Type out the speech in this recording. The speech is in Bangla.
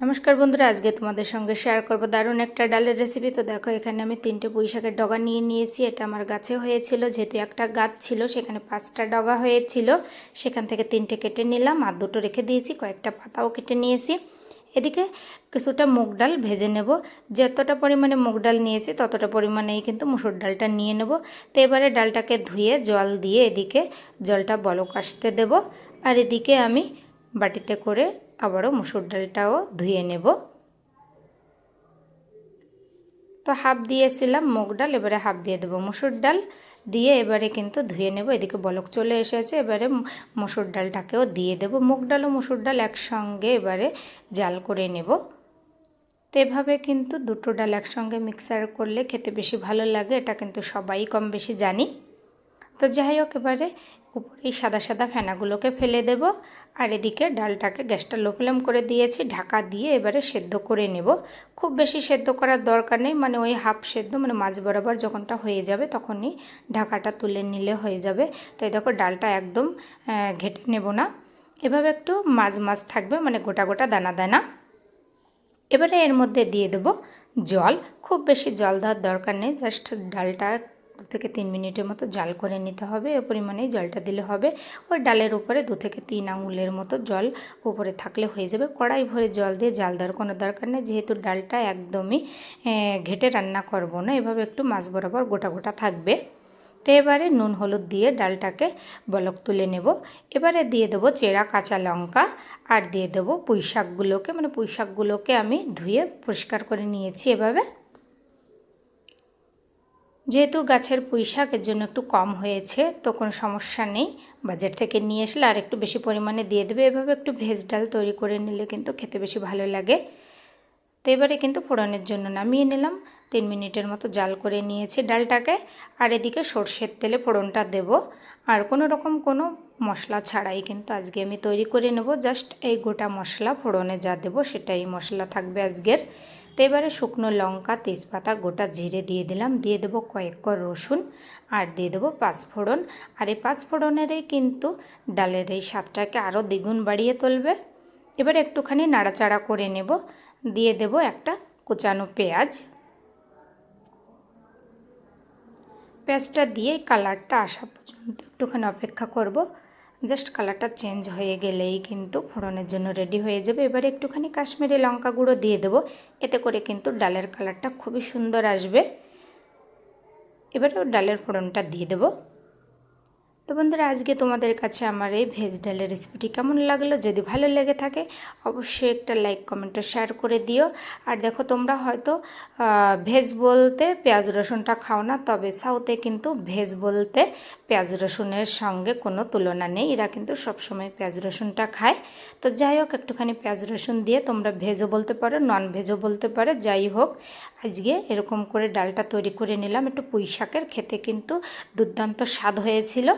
নমস্কার বন্ধুরা, আজকে তোমাদের সঙ্গে শেয়ার করব দারুণ একটা ডালের রেসিপি তো দেখো, এখানে আমি তিনটে পুঁই শাকের ডগা নিয়ে নিয়েছি। এটা আমার গাছে হয়েছিল, যেহেতু একটা গাছ ছিল, সেখানে পাঁচটা ডগা হয়েছিল। সেখান থেকে তিনটে কেটে নিলাম আর দুটো রেখে দিয়েছি, কয়েকটা পাতাও কেটে নিয়েছি। এদিকে কিছুটা মুগ ডাল ভেজে নেব। যতটা পরিমাণে মুগ ডাল নিয়েছি, ততটা পরিমাণেই কিন্তু মুসুর ডালটা নিয়ে নেব। তো এবারে ডালটাকে ধুয়ে জল দিয়ে এদিকে জলটা বলক আসতে দেব। আর এদিকে আমি বাটিতে করে আবারও মুসুর ডালটাও ধুয়ে নেব। তো হাফ দিয়েছিলাম মুগ ডাল, এবারে হাফ দিয়ে দেবো মুসুর ডাল। দিয়ে এবারে কিন্তু ধুয়ে নেব, এদিকে বলক চলে এসেছে, এবারে মুসুর ডালটাকেও দিয়ে দেব। মুগ ডাল ও মুসুর ডাল একসঙ্গে এবারে জাল করে নেব। তো এভাবে কিন্তু দুটো ডাল একসঙ্গে মিক্সার করলে খেতে বেশি ভালো লাগে, এটা কিন্তু সবাই কম বেশি জানি। তো যাই হোক, এবারে উপরেই সাদা সাদা ফেনাগুলোকে ফেলে দেব। আর এদিকে ডালটাকে গ্যাসটা লো ফ্লেম করে দিয়েছি, ঢাকা দিয়ে এবারে সেদ্ধ করে নেব। খুব বেশি সেদ্ধ করার দরকার নেই মানে ওই হাফ সেদ্ধ মানে মাছ বরাবর যখনটা হয়ে যাবে তখনই ঢাকাটা তুলে নিলে হয়ে যাবে। তাই দেখো ডালটা একদম ঘেটে নেব না। এভাবে একটু মাছ মাছ থাকবে মানে গোটা গোটা দানা দানা। এবারে এর মধ্যে দিয়ে দেব জল। খুব বেশি জল দেওয়ার দরকার নেই, জাস্ট ডালটা দু থেকে তিন মিনিটের মতো জাল করে নিতে হবে। এ পরিমাণেই জলটা দিলে হবে। ওই ডালের উপরে দু থেকে তিন আঙুলের মতো জল উপরে থাকলে হয়ে যাবে। কড়াই ভরে জল দিয়ে জাল দেওয়ার কোনো দরকার নেই। যেহেতু ডালটা একদমই ঘেটে রান্না করব না, এভাবে একটু মাছ বরাবর গোটা গোটা থাকবে। তো এবারে নুন, হলুদ দিয়ে ডালটাকে বলক তুলে নেব। এবারে দিয়ে দেবো চেরা কাঁচা লঙ্কা আর দিয়ে দেবো পুঁই শাকগুলোকে মানে পুঁই শাকগুলোকে আমি ধুয়ে পরিষ্কার করে নিয়েছি এভাবে। যেহেতু গাছের পুঁই শাকের জন্য একটু কম হয়েছে, তো কোনো সমস্যা নেই। বাজার থেকে নিয়ে আসলে আর একটু বেশি পরিমাণে দিয়ে দেবে। এভাবে একটু ভেজ ডাল তৈরি করে নিলে কিন্তু খেতে বেশি ভালো লাগে। তো এবারে কিন্তু ফোড়নের জন্য নামিয়ে নিলাম। তিন মিনিটের মতো জাল করে নিয়েছি ডালটাকে। আর এদিকে সর্ষের তেলে ফোড়নটা দেব। আর কোনো রকম কোনো মশলা ছাড়াই কিন্তু আজকে আমি তৈরি করে নেব। জাস্ট এই গোটা মশলা ফোড়নে যা দেবো সেটাই মশলা থাকবে আজকের। তো এবারে শুকনো লঙ্কা, তেজপাতা, গোটা জিরে দিয়ে দিলাম। দিয়ে দেবো কয়েক কর রসুন আর দিয়ে দেবো পাঁচফোড়ন আর এই পাঁচফোড়নেরই কিন্তু ডালের এই স্বাদটাকে আরও দ্বিগুণ বাড়িয়ে তুলবে। এবার একটুখানি নাড়াচাড়া করে নেব। দিয়ে দেব একটা কুচানো পেঁয়াজ। পেঁয়াজটা দিয়ে কালারটা আসা পর্যন্ত একটুখানি অপেক্ষা করব। জাস্ট কালারটা চেঞ্জ হয়ে গেলেই কিন্তু ফোড়নের জন্য রেডি হয়ে যাবে। এবারে একটুখানি কাশ্মীরি লঙ্কা গুঁড়ো দিয়ে দেবো। এতে করে কিন্তু ডালের কালারটা খুবই সুন্দর আসবে। এবারে ডালের ফোড়নটা দিয়ে দেবো। তো বন্ধুরা, আজকে তোমাদের কাছে আমার এই ভেজ ডালের রেসিপিটি কেমন লাগল? যদি ভালো লেগে থাকে, অবশ্যই একটা লাইক কমেন্টও শেয়ার করে দিও। আর দেখো, তোমরা হয়তো ভেজ বলতে পেঁয়াজ রসুনটা খাও না, তবে সাউথে কিন্তু ভেজ বলতে পেঁয়াজ রসুনের সঙ্গে কোনো তুলনা নেই। এরা কিন্তু সবসময় পেঁয়াজ রসুনটা খায়। তো যাই হোক, একটুখানি পেঁয়াজ রসুন দিয়ে তোমরা ভেজও বলতে পারো নন ভেজও বলতে পারো, যাই হোক। আজকে এরকম করে ডালটা তৈরি করে নিলাম। একটু পুঁই শাকের খেতে কিন্তু দুর্দান্ত স্বাদ হয়েছিল।